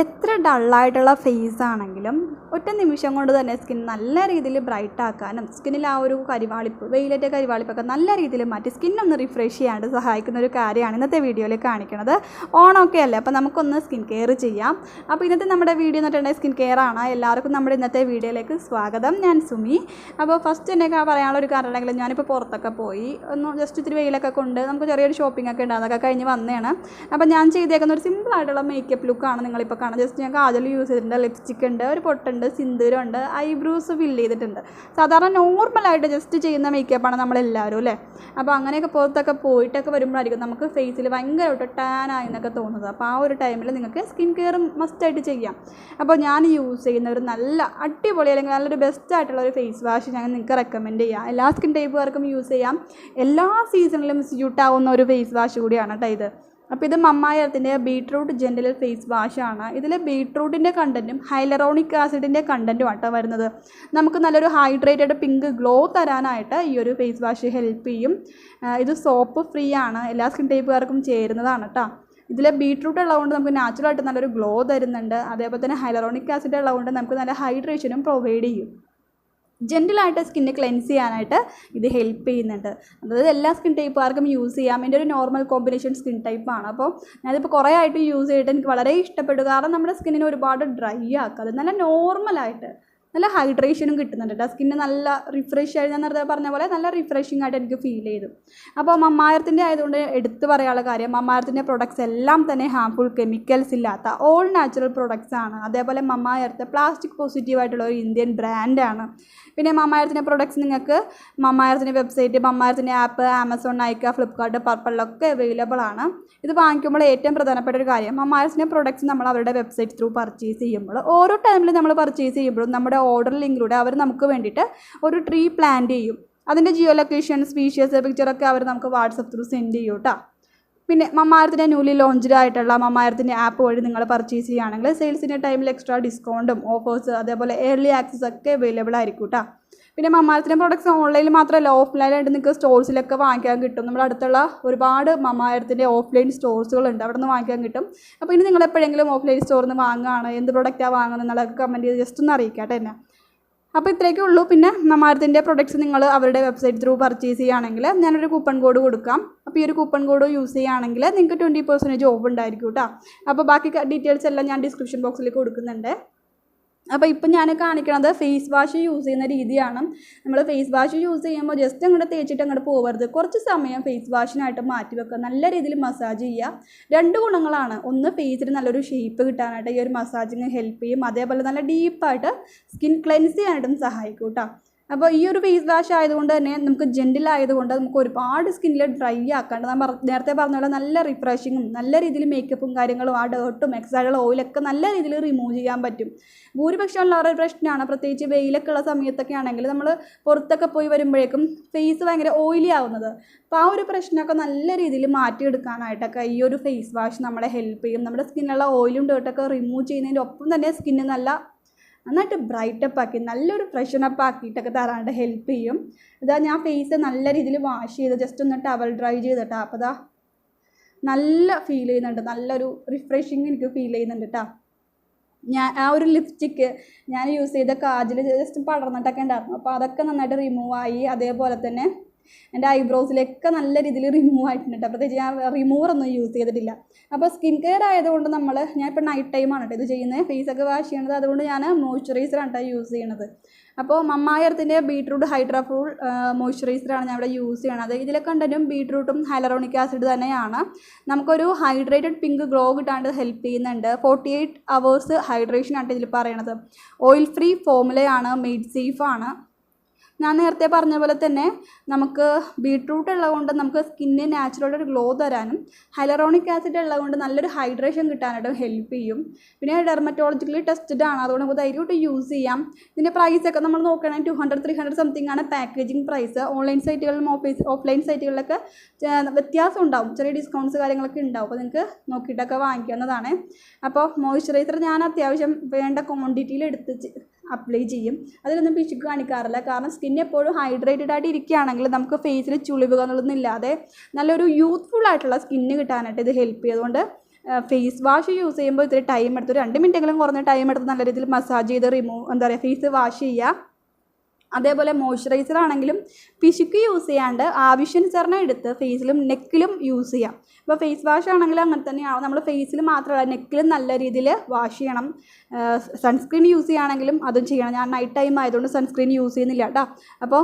എത്ര ഡള്ളായിട്ടുള്ള ഫേസ് ആണെങ്കിലും ഒറ്റ നിമിഷം കൊണ്ട് തന്നെ സ്കിൻ നല്ല രീതിയിൽ ബ്രൈറ്റ് ആക്കാനും സ്കിന്നിൽ ആ ഒരു കരിവാളിപ്പ് വെയിലേറ്റ കരിവാളിപ്പൊക്കെ നല്ല രീതിയിൽ മാറ്റി സ്കിൻ ഒന്ന് റിഫ്രഷ് ചെയ്യാണ്ട് സഹായിക്കുന്ന ഒരു കാര്യമാണ് ഇന്നത്തെ വീഡിയോയിൽ കാണിക്കുന്നത് ഓണമൊക്കെ അല്ലേ? അപ്പോൾ നമുക്കൊന്ന് സ്കിൻ കെയർ ചെയ്യാം. അപ്പോൾ ഇന്നത്തെ നമ്മുടെ വീഡിയോ എന്ന് പറഞ്ഞിട്ടുണ്ടെങ്കിൽ സ്കിൻ കെയർ ആണ്. എല്ലാവർക്കും നമ്മുടെ ഇന്നത്തെ വീഡിയോയിലേക്ക് സ്വാഗതം. ഞാൻ സുമി. അപ്പോൾ ഫസ്റ്റ് എന്നെ പറയാനുള്ള ഒരു കാരണം ഉണ്ടെങ്കിൽ ഞാനിപ്പോൾ പുറത്തൊക്കെ പോയി. ഒന്ന് ജസ്റ്റ് ഇത്തിരി വെയിലൊക്കെ കൊണ്ട് നമുക്ക് ചെറിയൊരു ഷോപ്പിംഗ് ഒക്കെ ഉണ്ട് അതൊക്കെ കഴിഞ്ഞ് വന്നതാണ്. അപ്പോൾ ഞാൻ ചെയ്തേക്കുന്ന ഒരു സിമ്പിൾ ആയിട്ടുള്ള മേക്കപ്പ് ലുക്കാണ് നിങ്ങളിപ്പോൾ കാണുന്നത് ജസ്റ്റ് ഞാൻ കാജൽ യൂസ് ചെയ്തിട്ടുണ്ട്. ലിപ്സ്റ്റിക് ഉണ്ട് ഒരു പൊട്ടുണ്ട് സിന്ദൂരം ഉണ്ട് ഐബ്രോസ് ഫില്ല് ചെയ്തിട്ടുണ്ട്. സാധാരണ നോർമലായിട്ട് ജസ്റ്റ് ചെയ്യുന്ന മേക്കപ്പാണ് നമ്മളെല്ലാവരും അല്ലേ? അപ്പോൾ അങ്ങനെയൊക്കെ പുറത്തൊക്കെ പോയിട്ടൊക്കെ വരുമ്പോഴായിരിക്കും നമുക്ക് ഫേസിൽ ഭയങ്കരമായിട്ട് ടാൻ ആയി എന്നൊക്കെ തോന്നുന്നത്. അപ്പോൾ ആ ഒരു ടൈമിൽ നിങ്ങൾക്ക് സ്കിൻ കെയർ മസ്റ്റായിട്ട് ചെയ്യാം. അപ്പോൾ ഞാൻ യൂസ് ചെയ്യുന്ന ഒരു നല്ല അടിപൊളി അല്ലെങ്കിൽ നല്ലൊരു ബെസ്റ്റ് ആയിട്ടുള്ള ഒരു ഫേസ് വാഷ് ഞാൻ നിങ്ങൾക്ക് റെക്കമെൻഡ് ചെയ്യാം. എല്ലാ സ്കിൻ ടൈപ്പുകാർക്കും യൂസ് ചെയ്യാം. എല്ലാ സീസണിലും സ്യൂട്ട് ആവുന്ന ഒരു ഫേസ് വാഷ് കൂടിയാണ് കേട്ടോ ഇത്. അപ്പോൾ ഇത് മമ്മായത്തിന്റെ ബീട്രൂട്ട് ജെന്റൽ ഫേസ് വാഷാണ്. ഇതിൽ ബീട്രൂട്ടിന്റെ കണ്ടന്റും ഹൈലറോണിക് ആസിഡിന്റെ കണ്ടന്റും ആട്ടോ വരുന്നത്. നമുക്ക് നല്ലൊരു ഹൈഡ്രേറ്റഡ് പിങ്ക് ഗ്ലോ തരാനായിട്ട് ഈ ഒരു ഫേസ് വാഷ് ഹെൽപ്പ് ചെയ്യും. ഇത് സോപ്പ് ഫ്രീ ആണ്. എല്ലാ സ്കിൻ ടൈപ്പുകാർക്കും ചേരുന്നതാണ് കേട്ടോ ഇതിൽ ബീട്രൂട്ട് ഉള്ളതുകൊണ്ട് നമുക്ക് നാച്ചുറലായിട്ട് നല്ലൊരു ഗ്ലോ തരുന്നുണ്ട്. അതേപോലെ തന്നെ ഹൈലറോണിക് ആസിഡ് ഉള്ളതുകൊണ്ട് നമുക്ക് നല്ല ഹൈഡ്രേഷനും പ്രൊവൈഡ് ചെയ്യും. ജെന്റിലായിട്ട് സ്കിന്നെ ക്ലെൻസ് ചെയ്യാനായിട്ട് ഇത് ഹെൽപ്പ് ചെയ്യുന്നുണ്ട്. അതായത് എല്ലാ സ്കിൻ ടൈപ്പുകാർക്കും യൂസ് ചെയ്യാം. എന്റെ ഒരു നോർമൽ കോമ്പിനേഷൻ സ്കിൻ ടൈപ്പാണ് അപ്പോൾ ഞാനിപ്പോൾ കുറേ ആയിട്ട് യൂസ് ചെയ്തിട്ട് എനിക്ക് വളരെ ഇഷ്ടപ്പെട്ടു കാരണം നമ്മുടെ സ്കിന്നിനെ ഒരുപാട് ഡ്രൈ ആക്കാതെ നല്ല നോർമലായിട്ട് നല്ല ഹൈഡ്രേഷനും കിട്ടുന്നുണ്ട് കേട്ടോ സ്കിന്ന് നല്ല റിഫ്രഷ് ആയി ഞാൻ നേരത്തെ പറഞ്ഞ പോലെ നല്ല റിഫ്രഷിംഗ് ആയിട്ട് എനിക്ക് ഫീൽ ചെയ്തു. അപ്പോൾ മമ്മായത്തിന്റെ ആയതുകൊണ്ട് എടുത്തു പറയാനുള്ള കാര്യം മമ്മായത്തിന്റെ പ്രൊഡക്ട്സ് എല്ലാം തന്നെ ഹാംഫുൾ കെമിക്കൽസ് ഇല്ലാത്ത ഓൾ നാച്ചുറൽ പ്രൊഡക്ട്സ് ആണ്. അതേപോലെ മമ്മായർത്ത് പ്ലാസ്റ്റിക് പോസിറ്റീവ് ആയിട്ടുള്ള ഒരു ഇന്ത്യൻ ബ്രാൻഡാണ് പിന്നെ മമ്മായത്തിന്റെ പ്രൊഡക്ട്സ് നിങ്ങൾക്ക് മമ്മായത്തിന്റെ വെബ്സൈറ്റ് മമ്മായത്തിന്റെ ആപ്പ് ആമസോൺ നൈക്ക ഫ്ലിപ്കാർട്ട് പർപ്പിളിലൊക്കെ അവൈലബിൾ ആണ്. ഇത് വാങ്ങിക്കുമ്പോൾ ഏറ്റവും പ്രധാനപ്പെട്ട ഒരു കാര്യം മമ്മായത്തിന്റെ പ്രൊഡക്ട്സ് നമ്മൾ അവരുടെ വെബ്സൈറ്റ് ത്രൂ പർച്ചേസ് ചെയ്യുമ്പോൾ ഓരോ ടൈമിലും നമ്മൾ പർച്ചേസ് ചെയ്യുമ്പോഴും നമ്മുടെ ഓർഡർ ലിങ്കിലൂടെ അവർ നമുക്ക് വേണ്ടിയിട്ട് ഒരു ട്രീ പ്ലാന്റ് ചെയ്യും. അതിന്റെ ജിയോ ലൊക്കേഷൻ സ്പീഷ്യസ് പിക്ചറൊക്കെ അവർ നമുക്ക് വാട്സപ്പ് ത്രൂ സെൻഡ് ചെയ്യും കേട്ടോ പിന്നെ മമ്മാരത്തിന്റെ ന്യൂലി ലോഞ്ച്ഡ് ആയിട്ടുള്ള മമ്മാരത്തിന്റെ ആപ്പ് വഴി നിങ്ങൾ പർച്ചേസ് ചെയ്യുകയാണെങ്കിൽ സെയിൽസിന്റെ ടൈമിൽ എക്സ്ട്രാ ഡിസ്കൗണ്ടും ഓഫേഴ്സ് അതേപോലെ ഏർലി ആക്സസ് ഒക്കെ അവൈലബിൾ ആയിരിക്കും കേട്ടോ പിന്നെ മമ്മായത്തിന്റെ പ്രോഡക്റ്റ്സ് ഓൺലൈനിൽ മാത്രമല്ല ഓഫ്ലൈനായിട്ട് നിങ്ങൾക്ക് സ്റ്റോഴ്സിലൊക്കെ വാങ്ങിക്കാൻ കിട്ടും. നമ്മുടെ അടുത്തുള്ള ഒരുപാട് മമ്മാരത്തിന്റെ ഓഫ്ലൈൻ സ്റ്റോഴ്സുകളുണ്ട് അവിടെ നിന്ന് വാങ്ങിക്കാൻ കിട്ടും. അപ്പോൾ ഇനി നിങ്ങൾ എപ്പോഴെങ്കിലും ഓഫ്ലൈൻ സ്റ്റോറിൽ നിന്ന് വാങ്ങുകയാണ് എന്ത് പ്രൊഡക്റ്റാണ് വാങ്ങുന്നത് എന്നുള്ളതൊക്കെ കമന്റ് ചെയ്ത് ജസ്റ്റ് ഒന്ന് അറിയിക്കാട്ടെ എന്നെ. അപ്പോൾ ഇത്രയൊക്കെ ഉള്ളൂ. പിന്നെ മമാരത്തിന്റെ പ്രൊഡക്ട്സ് നിങ്ങൾ അവരുടെ വെബ്സൈറ്റ് ത്രൂ പർച്ചേസ് ചെയ്യുകയാണെങ്കിൽ ഞാനൊരു കൂപ്പൺ കോഡ് കൊടുക്കാം. അപ്പോൾ ഈ ഒരു കൂപ്പൺ കോഡ് യൂസ് ചെയ്യുകയാണെങ്കിൽ നിങ്ങൾക്ക് ട്വന്റി പെർസെന്റേജ് ഓഫ് ഉണ്ടായിരിക്കും കേട്ടോ. അപ്പോൾ ബാക്കി ഡീറ്റെയിൽസ് എല്ലാം ഞാൻ ഡിസ്ക്രിപ്ഷൻ ബോക്സിൽ കൊടുക്കുന്നുണ്ട്. അപ്പോൾ ഇപ്പം ഞാൻ കാണിക്കണത് ഫേസ് വാഷ് യൂസ് ചെയ്യുന്ന രീതിയാണ്. നമ്മൾ ഫേസ് വാഷ് യൂസ് ചെയ്യുമ്പോൾ ജസ്റ്റ് അങ്ങോട്ട് തേച്ചിട്ട് അങ്ങോട്ട് പോകരുത് കുറച്ച് സമയം ഫേസ് വാഷിനായിട്ട് മാറ്റി വെക്കുക. നല്ല രീതിയിൽ മസാജ് ചെയ്യുക. രണ്ട് ഗുണങ്ങളാണ്. ഒന്ന് ഫേസിന് നല്ലൊരു ഷേപ്പ് കിട്ടാനായിട്ട് ഈ ഒരു മസാജിങ് ഹെൽപ്പ് ചെയ്യും. അതേപോലെ നല്ല ഡീപ്പായിട്ട് സ്കിൻ ക്ലെൻസ് ചെയ്യാനായിട്ടും സഹായിക്കും കേട്ടോ അപ്പോൾ ഈ ഒരു ഫേസ് വാഷ് ആയതുകൊണ്ട് തന്നെ നമുക്ക് ജെന്റിൽ ആയതുകൊണ്ട് നമുക്ക് ഒരുപാട് സ്കിന്നിൽ ഡ്രൈ ആക്കാണ്ട് ഞാൻ നേരത്തെ പറഞ്ഞ പോലെ നല്ല റിഫ്രഷിങ്ങും നല്ല രീതിയിൽ മേക്കപ്പും കാര്യങ്ങളും ആ ഡേർട്ടും എക്സൈഡുള്ള ഓയിലൊക്കെ നല്ല രീതിയിൽ റിമൂവ് ചെയ്യാൻ പറ്റും. ഭൂരിപക്ഷം ഉള്ളവരുടെ പ്രശ്നമാണ് പ്രത്യേകിച്ച് വെയിലൊക്കെ ഉള്ള സമയത്തൊക്കെ ആണെങ്കിൽ നമ്മൾ പുറത്തൊക്കെ പോയി വരുമ്പോഴേക്കും ഫേസ് ഭയങ്കര ഓയിലി ആവുന്നത്. അപ്പോൾ ആ ഒരു പ്രശ്നമൊക്കെ നല്ല രീതിയിൽ മാറ്റിയെടുക്കാനായിട്ടൊക്കെ ഈ ഒരു ഫേസ് വാഷ് നമ്മളെ ഹെൽപ്പ് ചെയ്യും. നമ്മുടെ സ്കിന്നുള്ള ഓയിലും ഡേർട്ടൊക്കെ റിമൂവ് ചെയ്യുന്നതിന്റെ ഒപ്പം തന്നെ സ്കിന്ന് നല്ല നന്നായിട്ട് ബ്രൈറ്റപ്പ് ആക്കി നല്ലൊരു ഫ്രഷനപ്പ് ആക്കിയിട്ടൊക്കെ തരാണ്ട് ഹെൽപ്പ് ചെയ്യും. ഇതാ ഞാൻ ഫേസ് നല്ല രീതിയിൽ വാഷ് ചെയ്ത് ജസ്റ്റ് ഒന്ന് ടവൽ ഡ്രൈ ചെയ്തിട്ടാ. അപ്പോൾ ഇതാ നല്ല ഫീൽ ചെയ്യുന്നുണ്ട്. നല്ലൊരു റിഫ്രഷിങ് എനിക്ക് ഫീൽ ചെയ്യുന്നുണ്ട് കേട്ടോ ഞാൻ ആ ഒരു ലിപ്സ്റ്റിക്ക് ഞാൻ യൂസ് ചെയ്ത കാജിൽ ജസ്റ്റ് പടർന്നിട്ടൊക്കെ ഉണ്ടായിരുന്നു. അപ്പോൾ അതൊക്കെ നന്നായിട്ട് റിമൂവ് ആയി. അതേപോലെ തന്നെ എന്റെ ഐബ്രോസിലൊക്കെ നല്ല രീതിയിൽ റിമൂവ് ആയിട്ടുണ്ട് കേട്ടോ. പ്രത്യേകിച്ച് ഞാൻ റിമൂവർ ഒന്നും യൂസ് ചെയ്തിട്ടില്ല. അപ്പോൾ സ്കിൻ കെയർ ആയതുകൊണ്ട് നമ്മൾ ഞാൻ ഇപ്പോൾ നൈറ്റ് ടൈമാണ് കേട്ടോ ഇത് ചെയ്യുന്നത്. ഫേസൊക്കെ വാഷ് ചെയ്യണത്. അതുകൊണ്ട് ഞാൻ മോയ്സ്ചറൈസറാണ് കേട്ടോ യൂസ് ചെയ്യണത്. അപ്പോൾ മമ്മായർത്തിന്റെ ബീട്രൂട്ട് ഹൈഡ്രാഫൂൾ മോയ്സ്ചറൈസറാണ് ഞാൻ ഇവിടെ യൂസ് ചെയ്യണത്. ഇതിലെ കണ്ടന്റും ബീട്രൂട്ടും ഹൈലറോണിക് ആസിഡ് തന്നെയാണ്. നമുക്കൊരു ഹൈഡ്രേറ്റഡ് പിങ്ക് ഗ്ലോ കിട്ടാണ്ട് ഹെൽപ്പ് ചെയ്യുന്നുണ്ട്. ഫോർട്ടി എയ്റ്റ് അവേഴ്സ് ഹൈഡ്രേഷൻ ആണ് ഇതിൽ പറയണത്. ഓയിൽ ഫ്രീ ഫോമുലയാണ് മെയ്ഡ് സേഫാണ് ഞാൻ നേരത്തെ പറഞ്ഞ പോലെ തന്നെ നമുക്ക് ബീട്രൂട്ട് ഉള്ളതുകൊണ്ട് നമുക്ക് സ്കിന്നിന് നാച്ചുറലായിട്ട് ഗ്ലോ തരാനും ഹൈലറോണിക് ആസിഡ് ഉള്ളതുകൊണ്ട് നല്ലൊരു ഹൈഡ്രേഷൻ കിട്ടാനായിട്ടും ഹെൽപ്പ് ചെയ്യും. പിന്നെ ഡെർമറ്റോളജിക്കലി ടെസ്റ്റഡ് ആണ്. അതുകൊണ്ട് നമുക്ക് ധൈര്യമായിട്ട് യൂസ് ചെയ്യാം. ഇതിന്റെ പ്രൈസൊക്കെ നമ്മൾ നോക്കുകയാണെങ്കിൽ two hundred three hundred something ആണ് പാക്കേജിങ് പ്രൈസ് ഓൺലൈൻ സൈറ്റുകളിലും ഓഫീസ് ഓഫ്ലൈൻ സൈറ്റുകളിലൊക്കെ വ്യത്യാസം ഉണ്ടാവും. ചെറിയ ഡിസ്കൗണ്ട്സ് കാര്യങ്ങളൊക്കെ ഉണ്ടാവും. അപ്പോൾ നിങ്ങൾക്ക് നോക്കിയിട്ടൊക്കെ വാങ്ങിക്കാവുന്നതാണ്. അപ്പോൾ മോയ്സ്ചറൈസർ ഞാൻ അത്യാവശ്യം വേണ്ട ക്വാണ്ടിറ്റിയിൽ എടുത്ത് അപ്ലൈ ചെയ്യും. അതിലൊന്നും പിശുക്ക് കാണിക്കാറില്ല. കാരണം സ്കിൻ എപ്പോഴും ഹൈഡ്രേറ്റഡ് ആയിട്ട് ഇരിക്കുകയാണെങ്കിൽ നമുക്ക് ഫേസിൽ ചുളിവുകൾ എന്നുള്ളതൊന്നും ഇല്ലാതെ നല്ലൊരു യൂത്ത്ഫുൾ ആയിട്ടുള്ള സ്കിന്ന് കിട്ടാനായിട്ട് ഇത് ഹെൽപ്പ് ചെയ്തുകൊണ്ട് ഫേസ് വാഷ് യൂസ് ചെയ്യുമ്പോൾ ഇത്തിരി ടൈം എടുത്ത് രണ്ട് മിനിറ്റെങ്കിലും കുറഞ്ഞ ടൈം എടുത്ത് നല്ല രീതിയിൽ മസാജ് ചെയ്ത് റിമൂവ് എന്താ പറയുക ഫേസ് വാഷ് ചെയ്യുക. അതേപോലെ മോയ്സ്ചറൈസർ ആണെങ്കിലും പിശുക്ക് യൂസ് ചെയ്യാണ്ട് ആവശ്യാനുസരണം എടുത്ത് ഫേസിലും നെക്കിലും യൂസ് ചെയ്യാം. ഇപ്പോൾ ഫേസ് വാഷ് ആണെങ്കിലും അങ്ങനെ തന്നെയാണ് നമ്മൾ ഫേസിൽ മാത്രമല്ല നെക്കിലും നല്ല രീതിയിൽ വാഷ് ചെയ്യണം. സൺസ്ക്രീൻ യൂസ് ചെയ്യുകയാണെങ്കിലും അതും ചെയ്യണം. ഞാൻ നൈറ്റ് ടൈം ആയതുകൊണ്ട് സൺസ്ക്രീൻ യൂസ് ചെയ്യുന്നില്ല കേട്ടോ അപ്പോൾ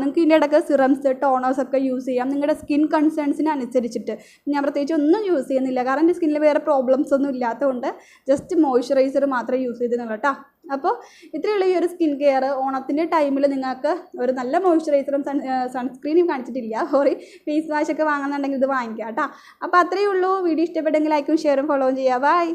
നിങ്ങൾക്ക് ഇതിന്റെ ഇടയ്ക്ക് സിറംസ് ടോണേഴ്സ് ഒക്കെ യൂസ് ചെയ്യാം. നിങ്ങളുടെ സ്കിൻ കൺസേൺസിന് അനുസരിച്ചിട്ട്. ഞാൻ പ്രത്യേകിച്ച് ഒന്നും യൂസ് ചെയ്യുന്നില്ല. കാരണം എന്റെ സ്കിന്നിൽ വേറെ പ്രോബ്ലംസ് ഒന്നും ഇല്ലാത്തതുകൊണ്ട് ജസ്റ്റ് മോയ്സ്ചറൈസർ മാത്രമേ യൂസ് ചെയ്തിരുന്നുള്ളൂ കേട്ടോ അപ്പോൾ ഇത്രയുള്ള ഈ ഒരു സ്കിൻ കെയർ ഓണത്തിന്റെ ടൈമിൽ നിങ്ങൾക്ക് ഒരു നല്ല മോയ്സ്ചറൈസറും സൺ സൺസ്ക്രീനും കാണിച്ചിട്ടില്ല. സോറി ഫേസ് വാഷൊക്കെ വാങ്ങുന്നുണ്ടെങ്കിൽ ഇത് വാങ്ങിക്കാം കേട്ടോ അപ്പോൾ അത്രയേ ഉള്ളൂ. വീഡിയോ ഇഷ്ടപ്പെട്ടെങ്കിൽ ലൈക്കും ഷെയറും ഫോളോവും ചെയ്യുക. ബൈ